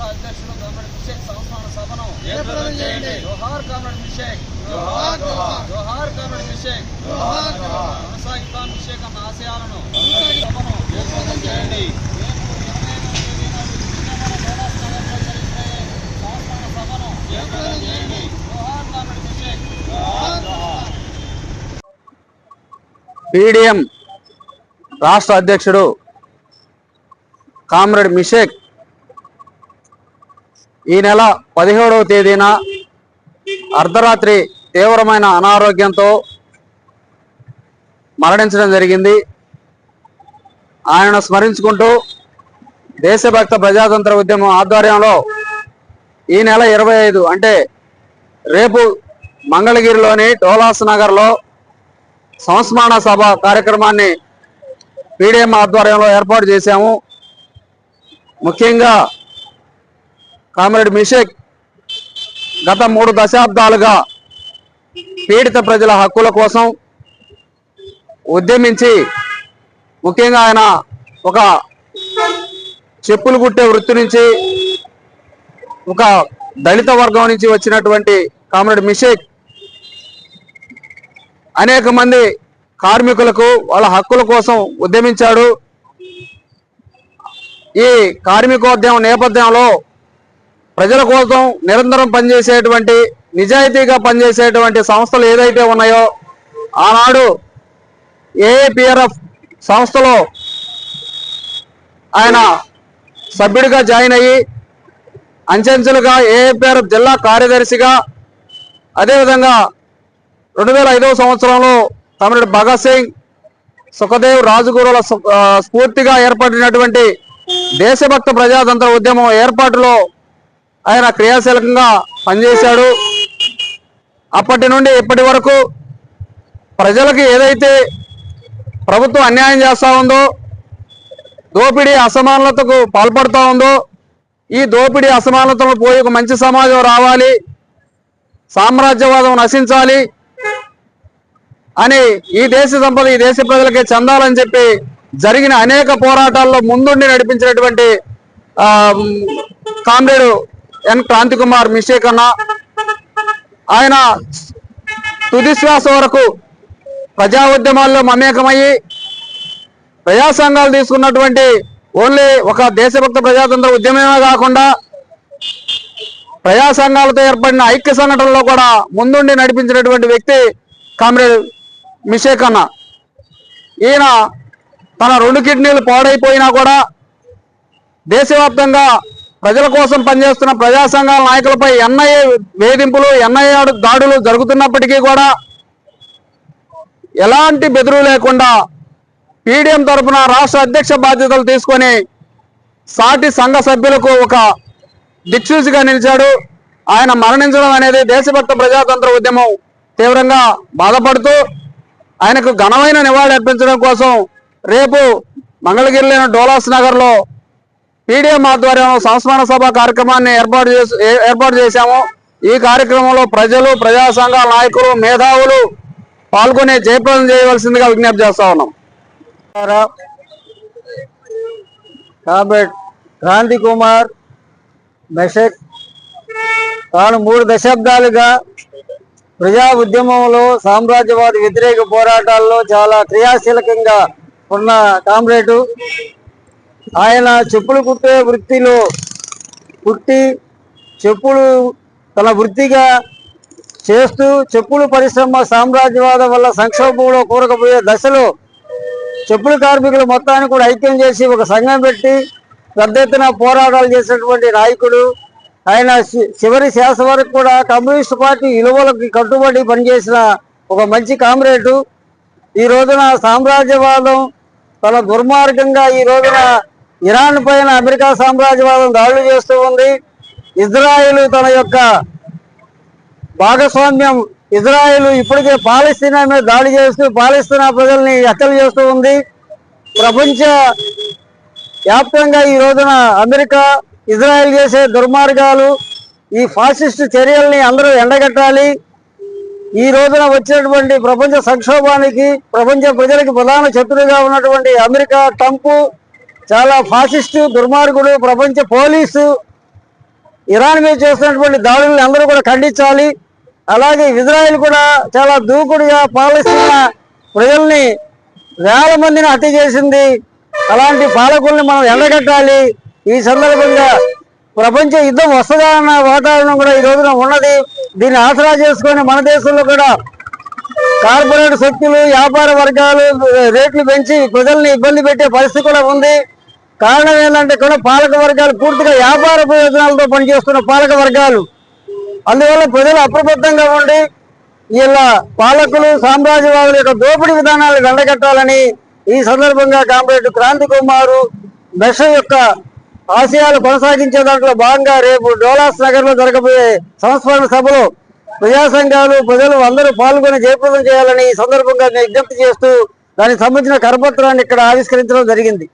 రాష్ట్ర అధ్యక్షుడు కామ్రేడ్ మిషేక్ సంస్మరణ సభను జయప్రదం చేయండి. జోహార్ కామ్రేడ్ మిషేక్ జోహార్ కామ్రేడ్ మిషేక్. కొనసాగిద్దాం మిషేక్ అన్న ఆశయాలను కొనసాగిద్దాం. సభను జయప్రదం చేయండి. జయప్రదం చేయండి. జోహార్ కామ్రేడ్ మిషేక్ జోహార్ జోహార్. పీడిఎం రాష్ట్ర అధ్యక్షుడు కామ్రేడ్ మిషేక్ ఈ నెల పదిహేడవ తేదీన అర్ధరాత్రి తీవ్రమైన అనారోగ్యంతో మరణించడం జరిగింది. ఆయన స్మరించుకుంటూ దేశభక్త ప్రజాతంత్ర ఉద్యమం ఆధ్వర్యంలో ఈ నెల ఇరవై ఐదు అంటే రేపు మంగళగిరిలోని డోలాస్ నగర్లో సంస్మరణ సభ కార్యక్రమాన్ని పీడిఎం ఆధ్వర్యంలో ఏర్పాటు చేశాము. ముఖ్యంగా కామ్రేడ్ మిషేక్ గత మూడు దశాబ్దాలుగా పీడిత ప్రజల హక్కుల కోసం ఉద్యమించి ముఖ్యంగా ఆయన ఒక చెప్పులు కుట్టే వృత్తి నుంచి ఒక దళిత వర్గం నుంచి వచ్చినటువంటి కామ్రేడ్ మిషేక్ అనేక మంది కార్మికులకు వాళ్ళ హక్కుల కోసం ఉద్యమించాడు. ఈ కార్మికోద్యమం నేపథ్యంలో ప్రజల కోసం నిరంతరం పనిచేసేటువంటి నిజాయితీగా పనిచేసేటువంటి సంస్థలు ఏదైతే ఉన్నాయో ఆనాడు ఏఏపిఆర్ఎఫ్ సంస్థలో ఆయన సభ్యుడిగా జాయిన్ అయ్యి అంచెంచెలుగా ఏఏపిఆర్ఎఫ్ జిల్లా కార్యదర్శిగా అదేవిధంగా రెండు వేల ఐదవ సంవత్సరంలో తమిళ భగత్ సింగ్ సుఖదేవ్ రాజగురుల స్ఫూర్తిగా ఏర్పడినటువంటి దేశభక్త ప్రజాతంత్ర ఉద్యమం ఏర్పాటులో ఆయన క్రియాశీలకంగా పనిచేశాడు. అప్పటి నుండి ఇప్పటి వరకు ప్రజలకు ఏదైతే ప్రభుత్వం అన్యాయం చేస్తూ ఉందో దోపిడీ అసమానతకు పాల్పడుతూ ఉందో ఈ దోపిడీ అసమానతలు పోయి ఒక మంచి సమాజం రావాలి సామ్రాజ్యవాదం నశించాలి అని ఈ దేశ సంపద ఈ దేశ ప్రజలకే చెందాలని చెప్పి జరిగిన అనేక పోరాటాల్లో ముందుండి నడిపించినటువంటి కామ్రేడు ఎన్ క్రాంతి కుమార్ మిషేక్ అన్న ఆయన తుది శ్వాస వరకు ప్రజా ఉద్యమాల్లో మమేకమయ్యి ప్రజా సంఘాలు తీసుకున్నటువంటి ఓన్లీ ఒక దేశభక్త ప్రజాతంత్ర ఉద్యమమే కాకుండా ప్రజా సంఘాలతో ఏర్పడిన ఐక్య సంఘటనలో కూడా ముందుండి నడిపించినటువంటి వ్యక్తి కామ్రేడ్ మిషేక్ అన్న ఈయన తన రెండు కిడ్నీలు పాడైపోయినా కూడా దేశవ్యాప్తంగా ప్రజల కోసం పనిచేస్తున్న ప్రజా సంఘాల నాయకులపై ఎన్ఐఏ వేధింపులు ఎన్ఐఏ దాడులు జరుగుతున్నప్పటికీ కూడా ఎలాంటి బెదురు లేకుండా పీడిఎం తరఫున రాష్ట్ర అధ్యక్ష బాధ్యతలు తీసుకొని సాటి సంఘ సభ్యులకు ఒక దిక్సూచిగా నిలిచాడు. ఆయన మరణించడం అనేది దేశభక్త ప్రజాతంత్ర ఉద్యమం తీవ్రంగా బాధపడుతూ ఆయనకు ఘనమైన నివాళి అర్పించడం కోసం రేపు మంగళగిరిలోని డోలాస్ నగర్లో టీడీఎం ఆధ్వర్యంలో సంస్మరణ సభ కార్యక్రమాన్ని ఏర్పాటు చేసి ఏ- ఏర్పాటు చేశాము. ఈ కార్యక్రమంలో ప్రజలు ప్రజా సంఘాల నాయకులు మేధావులు పాల్గొని జయప్రదం చేయవలసిందిగా విజ్ఞప్తి చేస్తా ఉన్నాం. కామ్రేడ్ క్రాంతి కుమార్ మెషక్ తాను మూడు దశాబ్దాలుగా ప్రజా ఉద్యమంలో సామ్రాజ్యవాద వ్యతిరేక పోరాటాల్లో చాలా క్రియాశీలకంగా ఉన్న కామ్రేడు. ఆయన చెప్పులు కుట్టే వృత్తిలో పుట్టి చెప్పులు తన వృత్తిగా చేస్తూ చెప్పులు పరిశ్రమ సామ్రాజ్యవాదం వల్ల సంక్షోభంలో కూరకపోయే దశలో చెప్పులు కార్మికులు మొత్తాన్ని కూడా ఐక్యం చేసి ఒక సంఘం పెట్టి పెద్ద ఎత్తున పోరాటాలు చేసినటువంటి నాయకుడు. ఆయన చివరి శాస వరకు కూడా కమ్యూనిస్ట్ పార్టీ విలువలకు కట్టుబడి పనిచేసిన ఒక మంచి కామ్రేడు. ఈ రోజున సామ్రాజ్యవాదం తన దుర్మార్గంగా ఈ రోజున ఇరాన్ పైన అమెరికా సామ్రాజ్యవాదం దాడులు చేస్తూ ఉంది. ఇజ్రాయిల్ తన యొక్క భాగస్వామ్యం ఇజ్రాయిల్ ఇప్పటికే పాలస్తీనా మీద దాడి చేస్తూ పాలస్తీనా ప్రజల్ని హత్యలు చేస్తూ ఉంది. ప్రపంచ వ్యాప్తంగా ఈ రోజున అమెరికా ఇజ్రాయెల్ చేసే దుర్మార్గాలు ఈ ఫాసిస్ట్ చర్యల్ని అందరూ ఎండగట్టాలి. ఈ రోజున వచ్చినటువంటి ప్రపంచ సంక్షోభానికి ప్రపంచ ప్రజలకు ప్రధాన శత్రువుగా ఉన్నటువంటి అమెరికా ట్రంప్ చాలా ఫాసిస్టు దుర్మార్గుడు ప్రపంచ పోలీసు ఇరాన్ మీద చేస్తున్నటువంటి దాడులను అందరూ కూడా ఖండించాలి. అలాగే ఇజ్రాయెల్ కూడా చాలా దూకుడుగా పాలిస్తున్న ప్రజల్ని వేల మందిని హత్య చేసింది. అలాంటి పాలకుల్ని మనం ఎండగట్టాలి. ఈ సందర్భంగా ప్రపంచ యుద్ధం వస్తుందా అన్న వాతావరణం కూడా ఈ రోజున ఉన్నది. దీన్ని ఆసరా చేసుకొని మన దేశంలో కూడా కార్పొరేట్ శక్తులు వ్యాపార వర్గాలు రేట్లు పెంచి ప్రజల్ని ఇబ్బంది పెట్టే పరిస్థితి కూడా ఉంది. కారణం ఏంటంటే కూడా పాలక వర్గాలు పూర్తిగా వ్యాపార ప్రయోజనాలతో పనిచేస్తున్న పాలక వర్గాలు. అందువల్ల ప్రజలు అప్రమత్తంగా ఉండి ఇలా పాలకులు సామ్రాజ్యవాదుల యొక్క దోపిడీ విధానాలు వెండగట్టాలని ఈ సందర్భంగా కామ్రేడ్ క్రాంతి కుమారు మెష యొక్క ఆశయాలు కొనసాగించే దాంట్లో భాగంగా రేపు డోలాస్ నగర్లో జరగబోయే సంస్మరణ సభలో ప్రజా సంఘాలు ప్రజలు అందరూ పాల్గొని జయప్రదం చేయాలని ఈ సందర్భంగా విజ్ఞప్తి చేస్తూ దానికి సంబంధించిన కరపత్రాన్ని ఇక్కడ ఆవిష్కరించడం జరిగింది.